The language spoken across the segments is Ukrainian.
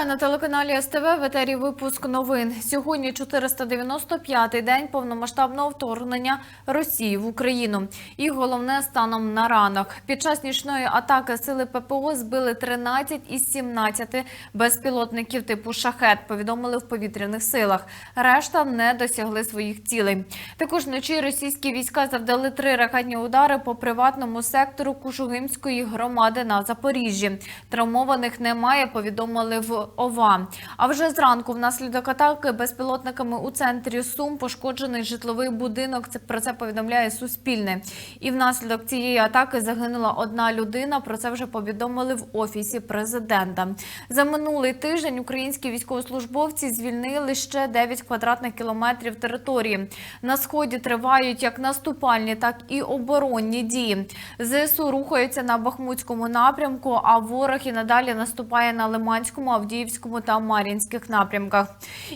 Вітаю на телеканалі СТВ. В етері випуск новин. Сьогодні 495-й день повномасштабного вторгнення Росії в Україну. І головне станом на ранок. Під час нічної атаки сили ППО збили 13 із 17 безпілотників типу шахет. Повідомили в повітряних силах. Решта не досягли своїх цілей. Також вночі російські війська завдали три ракетні удари по приватному сектору Кушугимської громади на Запоріжжі. Травмованих немає. Повідомили в ОВА. А вже зранку внаслідок атаки безпілотниками у центрі Сум пошкоджений житловий будинок. Це про це повідомляє Суспільне. І внаслідок цієї атаки загинула одна людина. Про це вже повідомили в офісі президента. За минулий тиждень українські військовослужбовці звільнили ще 9 квадратних кілометрів території. На сході тривають як наступальні, так і оборонні дії. ЗСУ рухаються на Бахмутському напрямку, а ворог і надалі наступає на Лиманському, Авдіївському та Мар'їнських напрямках.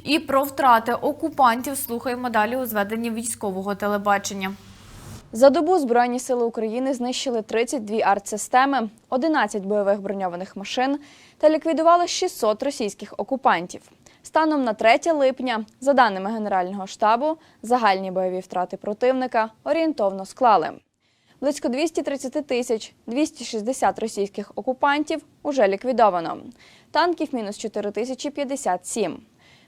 І про втрати окупантів слухаємо далі у зведенні військового телебачення. За добу Збройні сили України знищили 32 артсистеми, 11 бойових броньованих машин та ліквідували 600 російських окупантів. Станом на 3 липня, за даними Генерального штабу, загальні бойові втрати противника орієнтовно склали. Близько 230 тисяч 260 російських окупантів уже ліквідовано. Танків мінус 4 тисячі 57.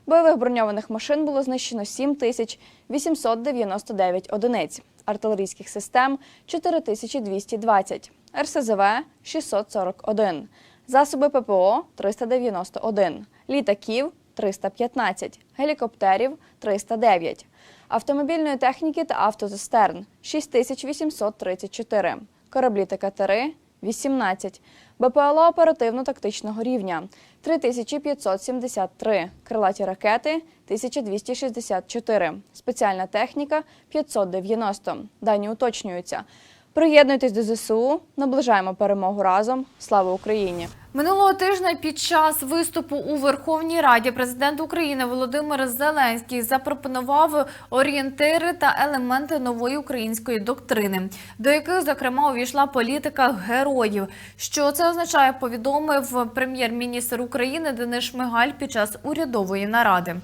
Бойових броньованих машин було знищено 7 тисяч 899 одиниць, артилерійських систем 4220, РСЗВ 641, засоби ППО 391, літаків 315, гелікоптерів 309, автомобільної техніки та автозистерн 6834, кораблі та катери 18, БПЛА оперативно-тактичного рівня 3573, крилаті ракети 1264, спеціальна техніка 590. Дані уточнюються. Приєднуйтесь до ЗСУ, наближаємо перемогу разом. Слава Україні! Минулого тижня під час виступу у Верховній Раді президент України Володимир Зеленський запропонував орієнтири та елементи нової української доктрини, до яких зокрема увійшла політика героїв. Що це означає? Повідомив прем'єр-міністр України Денис Шмигаль під час урядової наради.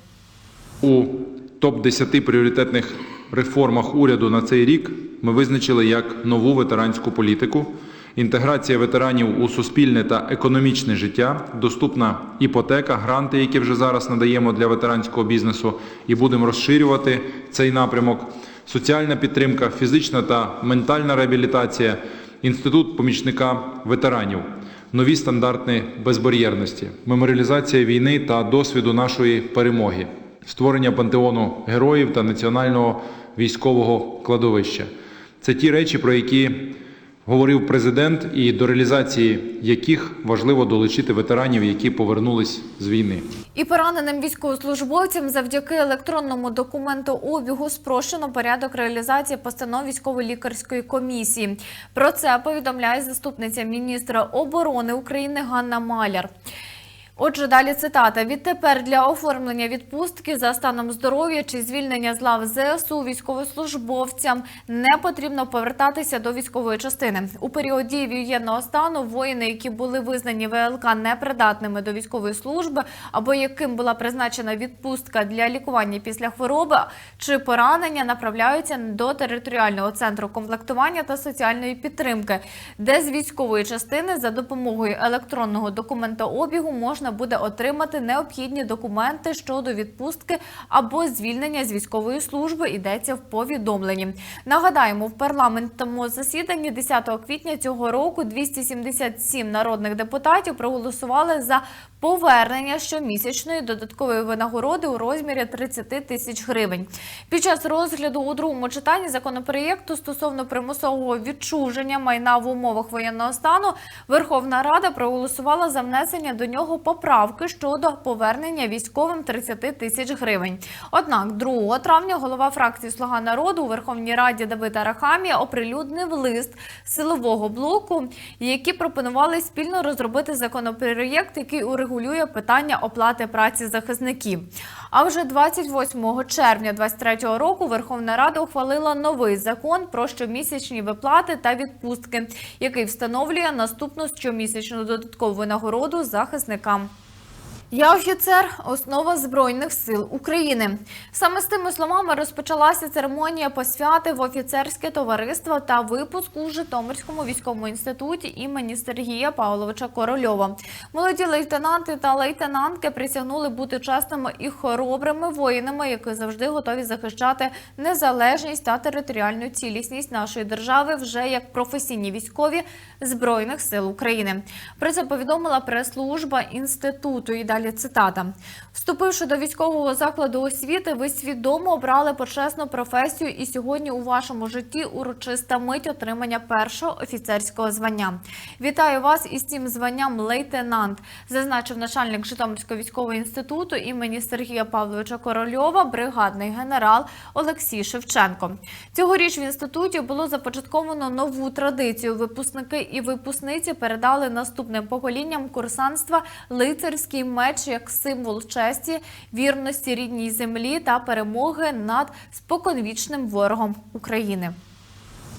У топ-10 пріоритетних реформах уряду на цей рік ми визначили як нову ветеранську політику, інтеграція ветеранів у суспільне та економічне життя, доступна іпотека, гранти, які вже зараз надаємо для ветеранського бізнесу, і будемо розширювати цей напрямок, соціальна підтримка, фізична та ментальна реабілітація, інститут помічника ветеранів. Нові стандарти безбар'єрності, меморіалізація війни та досвіду нашої перемоги, створення пантеону героїв та національного військового кладовища. Це ті речі, про які говорив президент, і до реалізації яких важливо долучити ветеранів, які повернулись з війни. І пораненим військовослужбовцям завдяки електронному документообігу спрощено порядок реалізації постанов військово-лікарської комісії. Про це повідомляє заступниця міністра оборони України Ганна Маляр. Отже, далі цитата: відтепер для оформлення відпустки за станом здоров'я чи звільнення з лав ЗСУ військовослужбовцям не потрібно повертатися до військової частини. У період дії воєнного стану воїни, які були визнані ВЛК непридатними до військової служби, або яким була призначена відпустка для лікування після хвороби чи поранення, направляються до територіального центру комплектування та соціальної підтримки, де з військової частини за допомогою електронного документообігу можна буде отримати необхідні документи щодо відпустки або звільнення з військової служби. Йдеться в повідомленні. Нагадаємо, в парламентному засіданні 10 квітня цього року 277 народних депутатів проголосували за повернення щомісячної додаткової винагороди у розмірі 30 тисяч гривень. Під час розгляду у другому читанні законопроєкту стосовно примусового відчуження майна в умовах воєнного стану Верховна Рада проголосувала за внесення до нього поправки щодо повернення військовим 30 тисяч гривень. Однак 2 травня голова фракції Слуга народу у Верховній Раді Давид Арахамія оприлюднив лист силового блоку, які пропонували спільно розробити законопроєкт, який урегулює питання оплати праці захисників. А вже 28 червня 2023 року Верховна Рада ухвалила новий закон про щомісячні виплати та відпустки, який встановлює наступну щомісячну додаткову нагороду захисникам. Я офіцер, основа Збройних сил України. Саме з тими словами розпочалася церемонія посвяти в офіцерське товариство та випуск у Житомирському військовому інституті імені Сергія Павловича Корольова. Молоді лейтенанти та лейтенантки присягнули бути чесними і хоробрими воїнами, які завжди готові захищати незалежність та територіальну цілісність нашої держави вже як професійні військові збройних сил України. Про це повідомила прес-служба інституту. І далі цитата: вступивши до військового закладу освіти, ви свідомо обрали почесну професію, і сьогодні у вашому житті урочиста мить отримання першого офіцерського звання. Вітаю вас із цим званням лейтенант, зазначив начальник Житомирського військового інституту імені Сергія Павловича Корольова, бригадний генерал Олексій Шевченко. Цьогоріч в інституті було започатковано нову традицію. Випускники і випускниці передали наступним поколінням курсантства лицарський меч як символ честі, вірності рідній землі та перемоги над споконвічним ворогом України.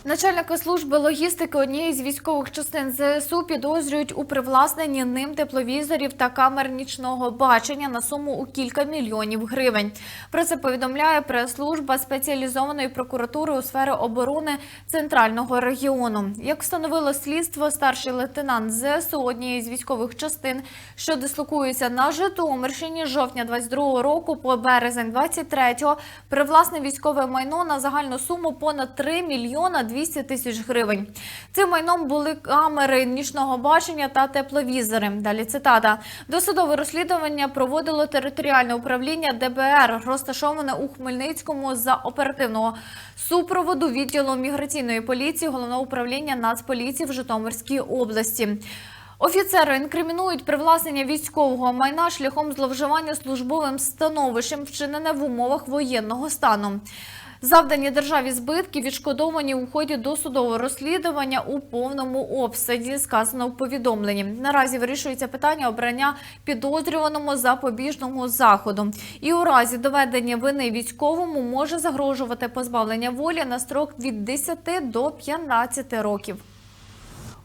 Начальника служби логістики однієї з військових частин ЗСУ підозрюють у привласненні ним тепловізорів та камер нічного бачення на суму у кілька мільйонів гривень. Про це повідомляє прес-служба спеціалізованої прокуратури у сфері оборони центрального регіону. Як встановило слідство, старший лейтенант ЗСУ однієї з військових частин, що дислокується на Житомирщині жовтня 22 року по березень 23-го, привласнив військове майно на загальну суму понад 3 мільйона 200 тисяч гривень. Цим майном були камери нічного бачення та тепловізори. Далі цитата. Досудове розслідування проводило територіальне управління ДБР, розташоване у Хмельницькому за оперативного супроводу відділу міграційної поліції головного управління Нацполіції в Житомирській області. Офіцери інкримінують привласнення військового майна шляхом зловживання службовим становищем, вчинене в умовах воєнного стану. Завдані державі збитки відшкодовані у ході досудового розслідування у повному обсязі, сказано в повідомленні. Наразі вирішується питання обрання підозрюваному запобіжного заходу. І у разі доведення вини військовому може загрожувати позбавлення волі на строк від 10 до 15 років.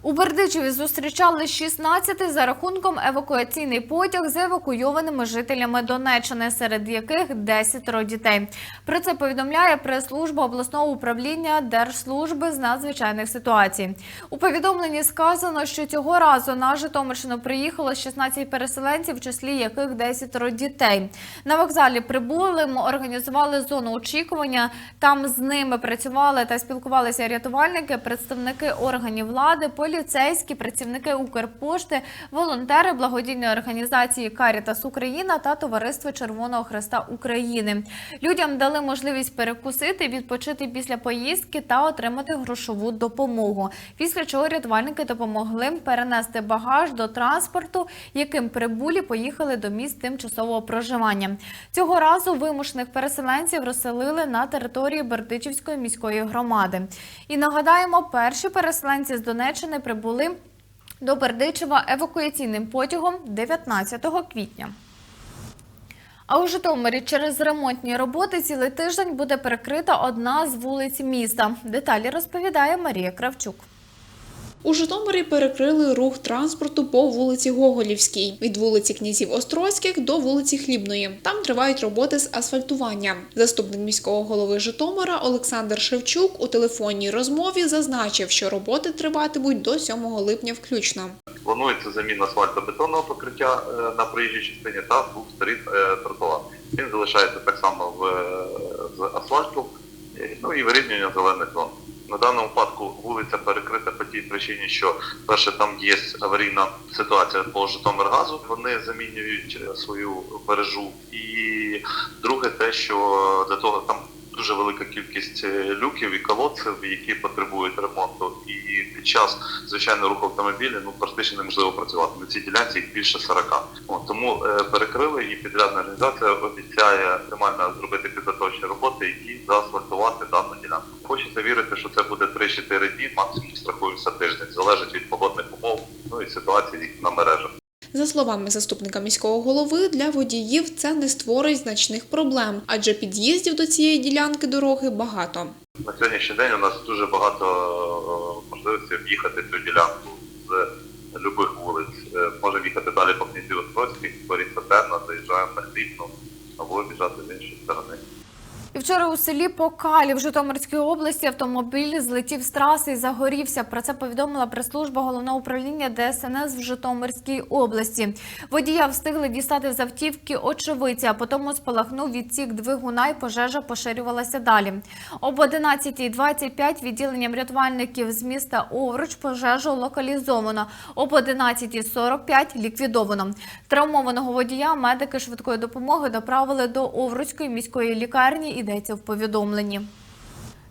У Бердичеві зустрічали 16 за рахунком евакуаційний потяг з евакуйованими жителями Донеччини, серед яких 10 дітей. Про це повідомляє прес-служба обласного управління Держслужби з надзвичайних ситуацій. У повідомленні сказано, що цього разу на Житомирщину приїхало 16 переселенців, в числі яких 10 дітей. На вокзалі прибулим організували зону очікування. Там з ними працювали та спілкувалися рятувальники, представники органів влади, поліцейські, працівники Укрпошти, волонтери благодійної організації Карітас Україна та Товариство Червоного Хреста України. Людям дали можливість перекусити, відпочити після поїздки та отримати грошову допомогу. Після чого рятувальники допомогли перенести багаж до транспорту, яким прибулі поїхали до місць тимчасового проживання. Цього разу вимушених переселенців розселили на території Бердичівської міської громади. І нагадаємо, перші переселенці з Донеччини прибули до Бердичева евакуаційним потягом 19 квітня. А у Житомирі через ремонтні роботи цілий тиждень буде перекрита одна з вулиць міста. Деталі розповідає Марія Кравчук. У Житомирі перекрили рух транспорту по вулиці Гоголівській від вулиці Князів Острозьких до вулиці Хлібної. Там тривають роботи з асфальтування. Заступник міського голови Житомира Олександр Шевчук у телефонній розмові зазначив, що роботи триватимуть до 7 липня включно. Планується заміна асфальтобетонного покриття е, на проїжджій частині та двох сторін е, тротуару. Він залишається так само в, е, з асфальту, ну і вирівнювання зелених зон. На даному випадку вулиця перекрита тій причині, що перше там є аварійна ситуація по Житомиргазу. Вони замінюють е, свою мережу. І друге, те, що для того там дуже велика кількість е, люків і колодців, які потребують ремонту. І під час звичайного руху автомобілів ну практично неможливо працювати. На цій ділянці їх більше 40. От, тому е, перекрили і підрядна організація обіцяє максимально зробити підготовчі роботи, які заасфальтувати дану ділянку. Хочеться вірити, що це буде 3-4 дні, максимум страхуємося тиждень. Залежить від погодних умов, ну і ситуації на мережах. За словами заступника міського голови, для водіїв це не створить значних проблем, адже під'їздів до цієї ділянки дороги багато. На сьогоднішній день у нас дуже багато е, можливостей об'їхати цю ділянку з любих вулиць. Е, Можемо їхати далі по князю Острозьких, по Ріцепер, вибіжати з іншої сторони. І вчора у селі Покалі в Житомирській області автомобіль злетів з траси і загорівся. Про це повідомила прес-служба головного управління ДСНС в Житомирській області. Водія встигли дістати з автівки очевидці, а потім спалахнув відсік двигуна і пожежа поширювалася далі. Об 11.25 відділенням рятувальників з міста Овруч пожежу локалізовано. Об 11.45 ліквідовано. Травмованого водія медики швидкої допомоги доправили до Овруцької міської лікарні. Йдеться в повідомленні.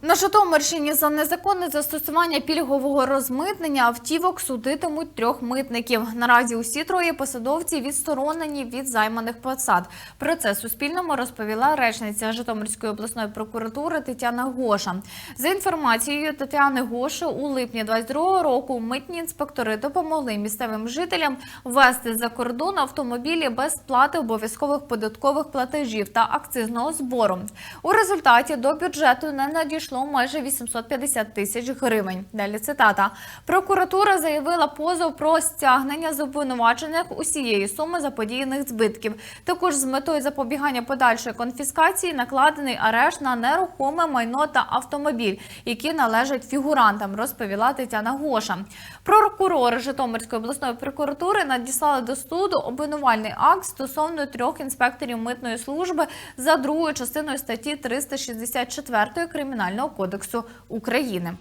На Житомирщині за незаконне застосування пільгового розмитнення автівок судитимуть трьох митників. Наразі усі троє посадовці відсторонені від займаних посад. Про це Суспільному розповіла речниця Житомирської обласної прокуратури Тетяна Гоша. За інформацією Тетяни Гоши, у липні 22 року митні інспектори допомогли місцевим жителям ввести за кордон автомобілі без сплати обов'язкових податкових платежів та акцизного збору. У результаті до бюджету не надійшло майже 850 тисяч гривень. Далі цитата. Прокуратура заявила позов про стягнення з обвинувачених усієї суми заподіяних збитків. Також з метою запобігання подальшої конфіскації накладений арешт на нерухоме майно та автомобіль, які належать фігурантам, розповіла Тетяна Гоша. Прокурори Житомирської обласної прокуратури надіслали до суду обвинувальний акт стосовно трьох інспекторів митної служби за другою частиною статті 364 Кримінального кодексу України.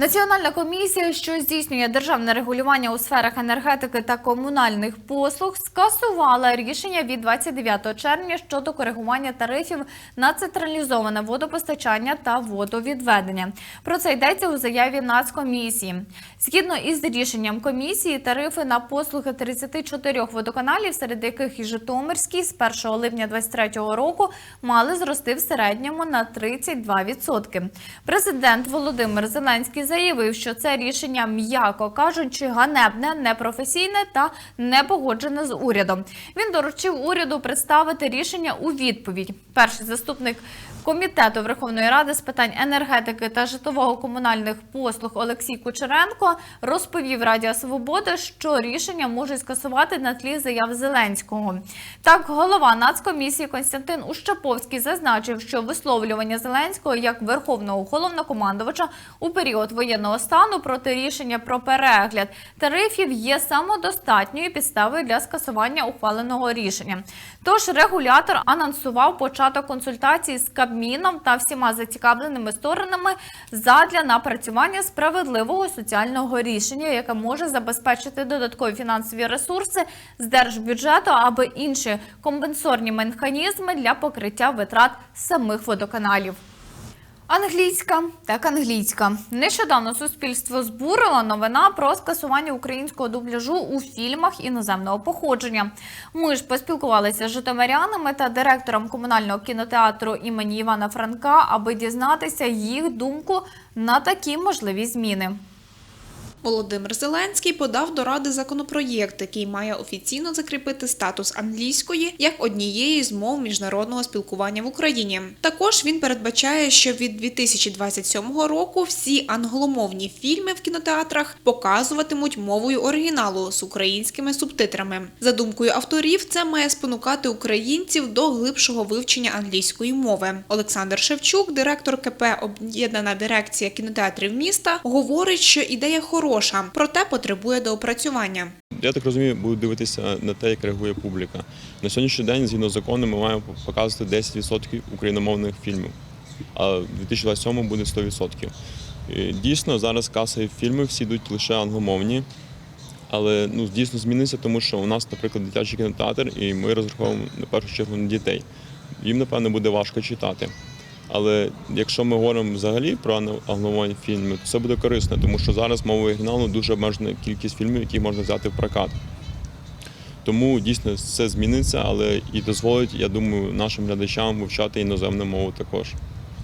Національна комісія, що здійснює державне регулювання у сферах енергетики та комунальних послуг, скасувала рішення від 29 червня щодо коригування тарифів на централізоване водопостачання та водовідведення. Про це йдеться у заяві Нацкомісії. Згідно із рішенням комісії, тарифи на послуги 34 водоканалів, серед яких і Житомирський, з 1 липня 2023 року мали зрости в середньому на 32%. Президент Володимир Зеленський заявив, що це рішення, м'яко кажучи, ганебне, непрофесійне та не погоджене з урядом. Він доручив уряду представити рішення у відповідь. Перший заступник комітету Верховної Ради з питань енергетики та житлово-комунальних послуг Олексій Кучеренко розповів Радіо Свобода, що рішення можуть скасувати на тлі заяв Зеленського. Так, голова Нацкомісії Константин Ущаповський зазначив, що висловлювання Зеленського як верховного головнокомандувача у період воєнного стану проти рішення про перегляд тарифів є самодостатньою підставою для скасування ухваленого рішення. Тож регулятор анонсував початок консультацій з Кабміном та всіма зацікавленими сторонами задля напрацювання справедливого соціального рішення, яке може забезпечити додаткові фінансові ресурси з держбюджету або інші компенсорні механізми для покриття витрат самих водоканалів. Англійська так англійська. Нещодавно суспільство збурило новина про скасування українського дубляжу у фільмах іноземного походження. Ми ж поспілкувалися з житомирянами та директором комунального кінотеатру імені Івана Франка, аби дізнатися їх думку на такі можливі зміни. Володимир Зеленський подав до ради законопроєкт, який має офіційно закріпити статус англійської як однієї з мов міжнародного спілкування в Україні. Також він передбачає, що від 2027 року всі англомовні фільми в кінотеатрах показуватимуть мовою оригіналу з українськими субтитрами. За думкою авторів, це має спонукати українців до глибшого вивчення англійської мови. Олександр Шевчук, директор КП Об'єднана дирекція кінотеатрів міста, говорить, що ідея хороша, проте потребує доопрацювання. Я так розумію, буду дивитися на те, як реагує публіка. На сьогоднішній день, згідно з закону, ми маємо показувати 10% україномовних фільмів, а в 2027 буде 100%. І Дійсно, зараз касові фільми всі йдуть лише англомовні, але ну, дійсно зміниться, тому що у нас, наприклад, дитячий кінотеатр, і ми розраховуємо на першу чергу на дітей. Їм, напевно, буде важко читати. Але якщо ми говоримо взагалі про англомовні фільми, то це буде корисно, тому що зараз мова оригіналу дуже обмежена кількість фільмів, які можна взяти в прокат. Тому дійсно це зміниться, але і дозволить, я думаю, нашим глядачам вивчати іноземну мову також.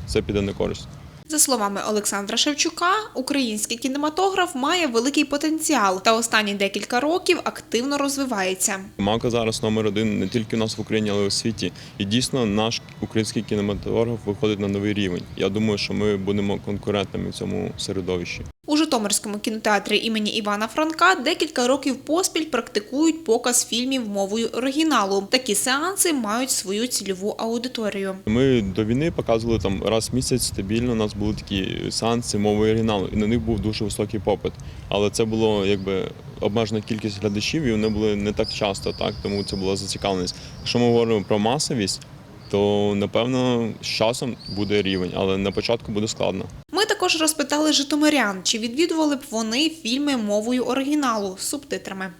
Це піде на користь. За словами Олександра Шевчука, український кінематограф має великий потенціал та останні декілька років активно розвивається. Мака зараз номер один не тільки у нас в Україні, але й у світі. І дійсно наш український кінематограф виходить на новий рівень. Я думаю, що ми будемо конкурентними в цьому середовищі. У Житомирському кінотеатрі імені Івана Франка декілька років поспіль практикують показ фільмів мовою оригіналу. Такі сеанси мають свою цільову аудиторію. Ми до війни показували там раз в місяць стабільно. У нас були такі сеанси мови оригіналу, і на них був дуже високий попит. Але це було якби обмежена кількість глядачів, і вони були не так часто, так тому це була зацікавленість. Якщо ми говоримо про масовість, то напевно з часом буде рівень, але на початку буде складно. Ми також розпитали житомирян, чи відвідували б вони фільми мовою оригіналу з субтитрами.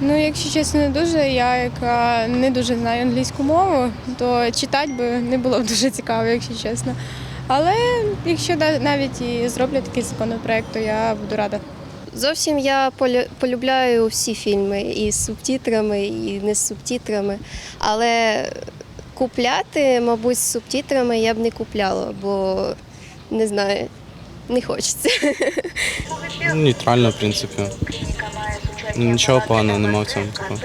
Ну, якщо чесно, не дуже. Я яка не дуже знаю англійську мову, то читати би не було б дуже цікаво, якщо чесно. Але якщо навіть і зроблять такий законопроект, то я буду рада. Зовсім я полю- полюбляю всі фільми і з субтитрами, і не з субтитрами. Але купляти, мабуть, з субтитрами я б не купляла, бо не знаю, не хочеться. Нейтрально, в принципі. Нічого поганого нема в цьому. Типу.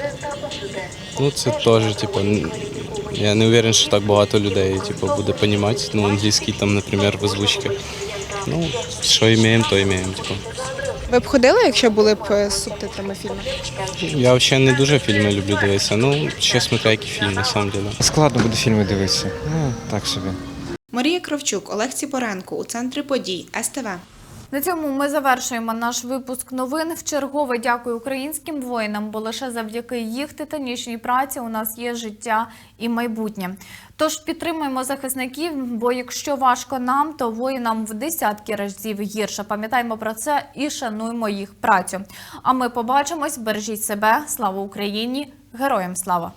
Ну, це теж, типу, я не уверен, що так багато людей типу, буде розуміти. Ну, англійський там, наприклад, в озвучці. Ну, що маємо, то маємо. Типу. Ви б ходили, якщо були б е, з субтитрами фільми? Я взагалі не дуже фільми люблю дивитися. Ну, ще смотря які фільми, на самом деле. Складно буде фільми дивитися. Ну, так собі. Марія Кравчук, Олег Ціпоренко у центрі подій СТВ. На цьому ми завершуємо наш випуск новин. Вчергове дякую українським воїнам, бо лише завдяки їх титанічній праці у нас є життя і майбутнє. Тож підтримуємо захисників, бо якщо важко нам, то воїнам в десятки разів гірше. Пам'ятаємо про це і шануємо їх працю. А ми побачимось. Бережіть себе. Слава Україні! Героям слава!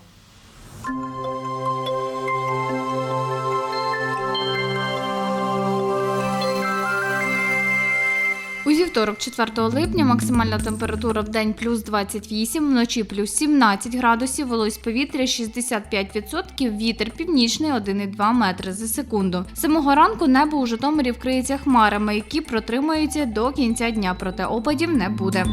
Вівторок, 4 липня, максимальна температура в день плюс 28, вночі плюс 17 градусів, вологість повітря 65%, вітер північний 1,2 метри за секунду. Самого ранку небо у Житомирі вкриється хмарами, які протримаються до кінця дня, проте опадів не буде.